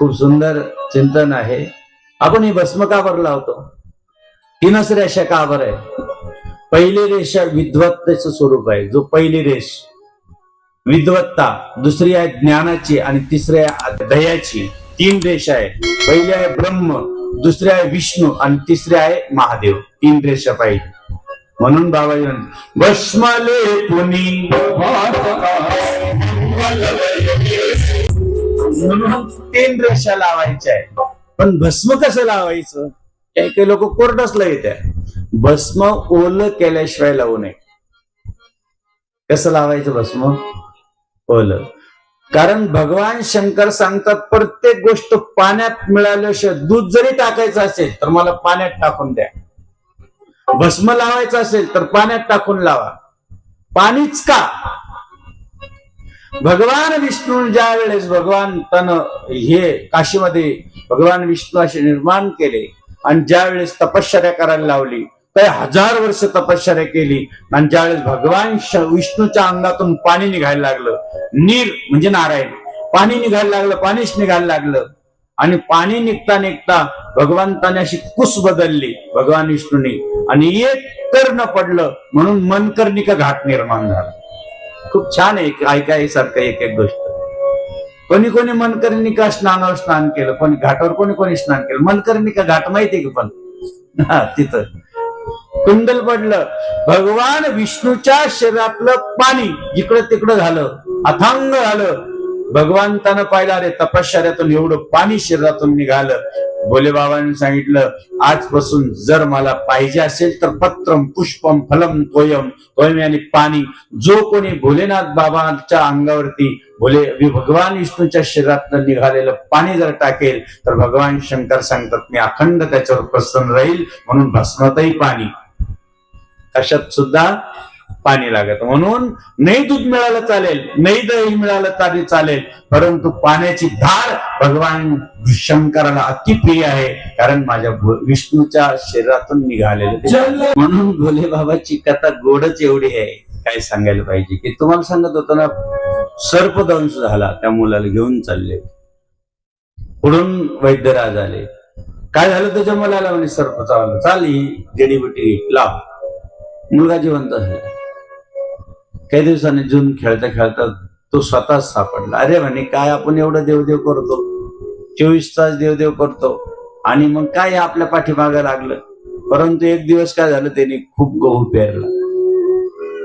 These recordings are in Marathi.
खूप सुंदर चिंतन आहे. आपण ही भस्म कावर लावतो तीनच रेषा का आहे? पहिली रेषा विद्वत्तेचं स्वरूप आहे. जो पहिली रेष विद्वत्ता दुसरी आहे ज्ञानाची आणि तिसरी आहे दयाची तीन रेषा आहे. पहिली आहे ब्रह्म दुसरी आहे विष्णू आणि तिसरी आहे महादेव. तीन रेषा पाहिजे म्हणून बाबा भस्मले पुनी म्हणून तीन रेषा लावायच्या आहेत. पण भस्म कसं लावायचं? काही काही लोक कोरडसला येते भस्म ओलं केल्याशिवाय लावू नये. कसं लावायचं भस्म? ओलं. कारण भगवान शंकर सांगतात प्रत्येक गोष्ट पाण्यात मिळाल्याशिवाय दूध जरी टाकायचं असेल तर मला पाण्यात टाकून द्या. भस्म लावायचं असेल तर पाण्यात टाकून लावा. पाणीच का? भगवान विष्णू ज्या वेळेस भगवान तन हे काशीमध्ये भगवान विष्णू असे निर्माण केले आणि ज्या वेळेस तपश्चर्या करायला लावली ते हजार वर्ष तपश्चर्या केली आणि ज्यावेळेस भगवान विष्णूच्या अंगातून पाणी निघायला लागलं नीर म्हणजे नारायण. पाणी निघायला लागलं पाणीच निघायला लागलं. आणि पाणी निघता निघता भगवंताने अशी कुस बदलली भगवान विष्णूने. आणि एक कर्ण पडलं म्हणून मनकर्णिका घाट निर्माण झाला. खूप छान आहे ऐकायसारखं एक एक गोष्ट. कोणी कोणी मनकर्णिका स्नानावर स्नान केलं कोणी घाटावर कोणी कोणी स्नान केलं मनकरणी का घाट माहितीये का पण हा तिथं. कुंडल पडलं भगवान विष्णूच्या शरीरातलं पाणी जिकडं तिकडं झालं अथांग झालं भगवंतानं पाहिलं अरे तपश्चर्यातून एवढं पाणी शरीरातून निघालं. भोले बाबांनी सांगितलं आजपासून जर मला पाहिजे असेल तर पत्रम पुष्पम फलम तोयम तोयम आणि पाणी. जो कोणी भोलेनाथ बाबांच्या अंगावरती भोले भगवान विष्णूच्या शरीरातनं निघालेलं पाणी जर टाकेल तर भगवान शंकर सांगतात मी अखंड त्याच्यावर प्रसन्न राहील म्हणून भस्मतही पाणी. अशात सुद्धा पाणी लागत. म्हणून नाही दूध मिळालं चालेल नाही दही मिळालं तरी चालेल परंतु पाण्याची धार भगवान शंकराला अति प्रिय आहे कारण माझ्या विष्णूच्या शरीरातून निघालेलं. म्हणून भोले बाबाची कथा गोडच एवढी आहे. काय सांगायला पाहिजे की तुम्हाला सांगत होतो ना सर्पदंश झाला त्या मुलाला घेऊन चालले. पुढून वैद्यराज आले. काय झालं त्याच्या मुलाला? म्हणे सर्प चावलं. चाल जडीबुटी लाव. मुलगा जिवंत झाला. काही दिवसांनी जून खेळता खेळता तो स्वतःच सापडला. अरे म्हणे काय आपण एवढं देवदेव करतो? चोवीस तास देवदेव करतो. आणि मग काय आपल्या पाठीमागे लागलं? परंतु एक दिवस काय झालं त्याने खूप गहू पेरला.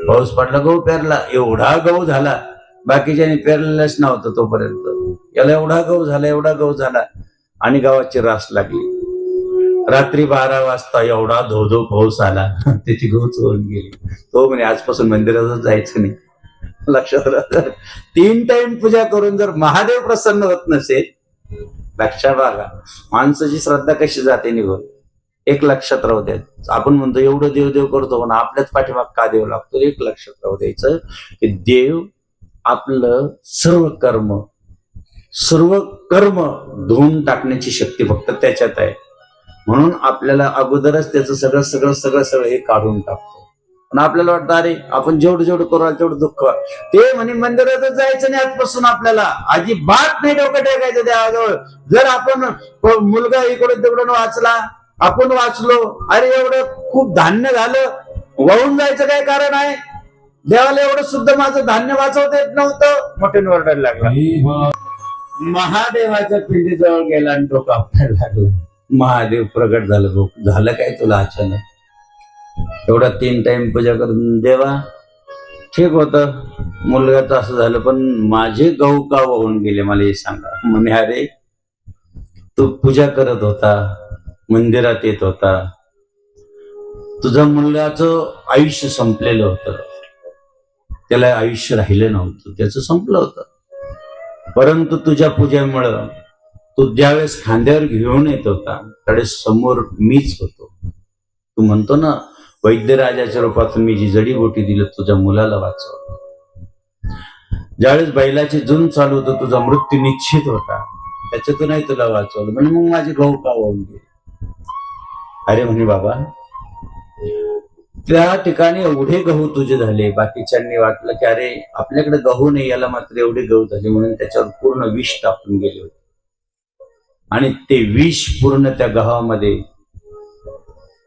पाऊस पडला गहू पेरला. एवढा गहू झाला. बाकीच्याने पेरलेलाच नव्हतं तोपर्यंत. याला एवढा गहू झाला एवढा गहू झाला. आणि गावाची रास लागली. रात्री बारा वाजता एवढा धो धो पाऊस आला त्याची गहू चोरून गेली. तो म्हणे आजपासून मंदिरातच जायचं नाही. लक्षात राहतं तीन टाइम पूजा करून जर महादेव प्रसन्न होत नसेल लक्षात बघा माणसाची श्रद्धा कशी जाते निघून? एक लक्षात राहू द्या. आपण म्हणतो एवढं देव देव करतो पण आपल्याच पाठीमाग का देव लागतो? एक लक्षात राहू द्यायचं की देव आपलं सर्व कर्म सर्व कर्म धुवून टाकण्याची शक्ती फक्त त्याच्यात आहे. म्हणून आपल्याला अगोदरच त्याचं सगळं सगळं सगळं सगळं हे काढून टाकतो. पण आपल्याला वाटतं अरे आपण जेवढं जेवढं करू तेवढं दुःख ते म्हणे मंदिरातच जायचं नाही आजपासून आपल्याला. अजिबात नाही डोकं टाकायचं देवाजवळ जर आपण मुलगा इकडून तिकडून वाचला आपण वाचलो अरे एवढं खूप धान्य झालं वाहून जायचं काय कारण आहे? देवाला एवढं सुद्धा माझं धान्य वाचवता येत नव्हतं. मोठ्याने ओरडायला लागला. महादेवाच्या पिंडीजवळ गेला आणि डोकं आपल्याला लागलं. महादेव प्रगट झालं बघ. झालं काय तुला अचानक? एवढा तीन टाइम पूजा करून देवा ठीक होत. तर असं झालं पण माझे गहू का वाहून गेले मला हे सांगा. म्हणे अरे तू पूजा करत होता मंदिरात येत होता. तुझा मुलगाचं आयुष्य संपलेलं होतं. त्याला आयुष्य राहिलं नव्हतं. त्याचं संपलं होतं. परंतु तुझ्या पूजेमुळं तो ज्यावेळेस खांद्यावर घेऊन येत होता त्यावेळेस समोर मीच होतो. तू म्हणतो ना वैद्यराजाच्या रूपातून मी जी जडीबोटी दिली तुझ्या मुलाला वाचव. ज्यावेळेस बैलाचे जुन चालू होतं तुझा मृत्यू निश्चित होता. त्याच्यातूनही तुला वाचवलं. म्हणून मग माझे गहू का वाहून गेले? अरे म्हणे बाबा त्या ठिकाणी एवढे गहू तुझे झाले बाकीच्यांनी वाटलं की अरे आपल्याकडे गहू नाही याला मात्र एवढे गहू झाले म्हणून त्याच्यावर पूर्ण विष टाकून गेले होते. आणि ते विष पूर्ण त्या गव्हामध्ये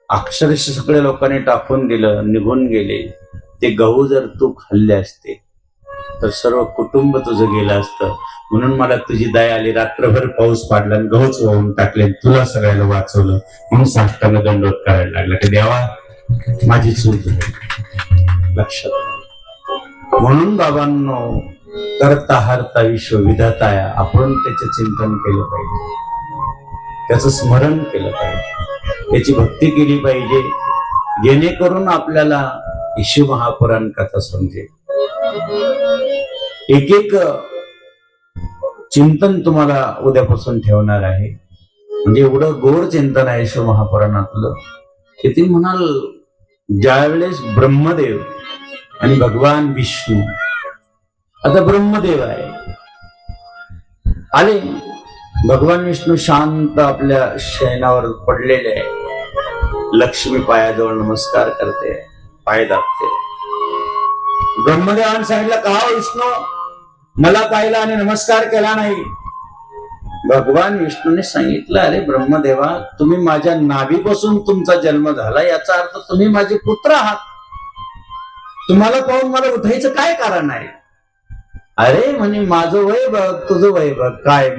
अक्षरशः सगळ्या लोकांनी टाकून दिलं निघून गेले. ते गहू जर तू खाल्ले असते तर सर्व कुटुंब तुझं गेलं असतं. म्हणून मला तुझी दया आली. रात्रभर पाऊस पाडला आणि गहूच वाहून टाकले तुला सगळ्याला वाचवलं. म्हणून साष्टांग दंडोत करायला लागला. की देवा माझी चूक लक्षात म्हणून बाबांनो करता हरता विश्व विधाताया आपण त्याचे चिंतन केलं पाहिजे. त्याचं स्मरण केलं पाहिजे. त्याची भक्ती केली पाहिजे. जेणेकरून आपल्याला ईशू महापुराण कथा समजेल. एक एक चिंतन तुम्हाला उद्यापासून ठेवणार आहे. म्हणजे एवढं गोड चिंतन आहे शिव महापुराणातलं की ते म्हणाल ज्यावेळेस ब्रह्मदेव आणि भगवान विष्णू आता ब्रह्मदेव आहे. आले. भगवान विष्णू शांत आपल्या शयनावर पडलेले आहे. लक्ष्मी पायाजवळ नमस्कार करते पाय दाबते. ब्रह्मदेवाने सांगितलं का हो विष्णू? मला पाहिला आणि नमस्कार केला नाही. भगवान विष्णूने सांगितलं अरे ब्रह्मदेवा तुम्ही माझ्या नाभीपासून तुमचा जन्म झाला याचा अर्थ तुम्ही माझे पुत्र आहात. तुम्हाला पाहून मला उठायचं काय कारण आहे? अरे म्हणे माझं वय बघ तुझं वय बघ काय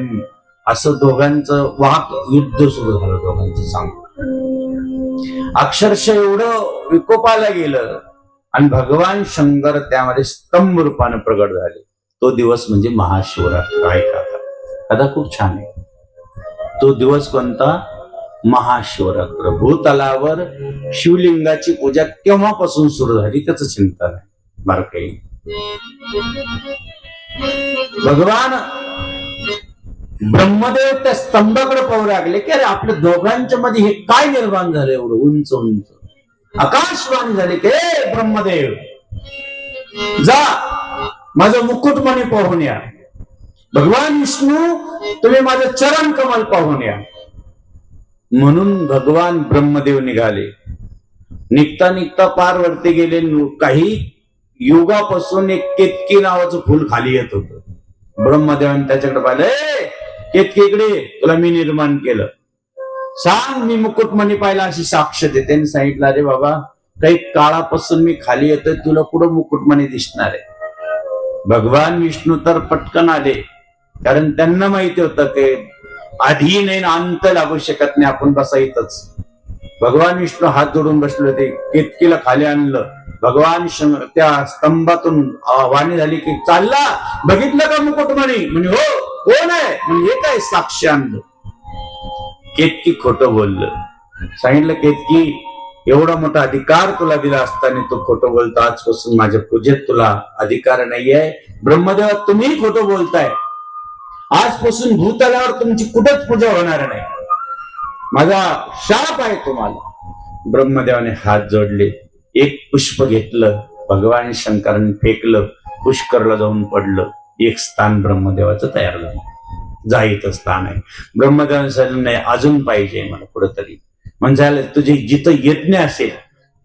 असं दोघांचं वाक युद्ध सुरू झालं दोघांचं सांग अक्षरशः एवढं विकोपाला गेलं आणि भगवान शंकर त्यामध्ये स्तंभ रूपाने प्रगट झाले. तो दिवस म्हणजे महाशिवरात्र. ऐका आता. खूप छान आहे. तो दिवस कोणता? महाशिवरात्र. भूतलावर शिवलिंगाची पूजा केव्हापासून सुरू झाली? त्याच चिंतन आहे. बारकाई भगवान ब्रह्मदेव त्या स्तंभाकडे पाहू लागले की अरे आपल्या दोघांच्या मध्ये हे काय निर्माण झालं एवढं उंच उंच? आकाशवाणी झाले की ब्रह्मदेव जा माझं मुकुटमणी पाहून या. भगवान विष्णू तुम्ही माझं चरण कमल पाहून या. म्हणून भगवान ब्रह्मदेव निघाले. निघता निघता पार वरती गेले काही युगापासून एक केतकी नावाचं फुल खाली येत होत. ब्रह्मदेवाने त्याच्याकडे पाहिलं केतकी इकडे तुला मी निर्माण केलं. सांग मी मुकुटमणी पाहिला अशी साक्ष देते त्यांनी सांगितलं अरे बाबा काही काळापासून मी खाली येतोय तुला कुठं मुकुटमणी दिसणार आहे? भगवान विष्णू तर पटकन आले कारण त्यांना माहिती होतं ते आधी नाही ना अंत लागू शकत नाही आपण बसायतच भगवान विष्णू हात जोडून बसले होते केतकीला खाली आणलं. भगवान त्या स्तंभातून वाणी झाली की चालला. बघितलं का मुकुटमणी म्हणजे हो कोण आहे? म्हणजे हे काय साक्ष आणलं? केतकी खोटं बोललं. सांगितलं केतकी एवढा मोठा अधिकार तुला दिला असताना तू खोटं बोलतो. आजपासून माझ्या पूजेत तुला अधिकार नाहीये. ब्रह्मदेवा तुम्ही खोटं बोलताय. आजपासून भूतलावर तुमची कुठंच पूजा होणार नाही. माझा शाप आहे तुम्हाला. ब्रह्मदेवाने हात जोडले. एक पुष्प घेतलं भगवान शंकरांनी फेकलं पुष्करला जाऊन पडलं. एक स्थान ब्रह्मदेवाचं तयार झालं. जायचं स्थान आहे. ब्रह्मदेवाने नाही अजून पाहिजे मला कुठंतरी. म्हणजे झालं, तुझे जिथं यज्ञ असेल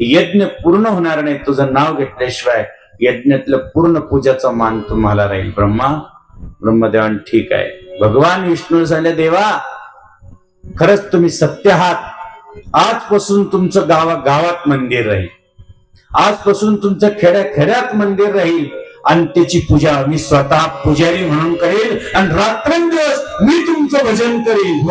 यज्ञ पूर्ण होणार नाही तुझं नाव घेतल्याशिवाय यज्ञातलं पूर्ण पूजाचा मान तुम्हाला राहील. ब्रह्मा ब्रह्मदेवान ठीक आहे. भगवान विष्णू झाले देवा खरंच तुम्ही सत्य आहात आजपासून तुमचं गावा गावात मंदिर राहील. आजपासून तुमचं खेड्या खेड्यात मंदिर राहील. आणि त्याची पूजा मी स्वतः पुजारी म्हणून करेल. आणि रात्रंदिवस मी तुमचं भजन करेल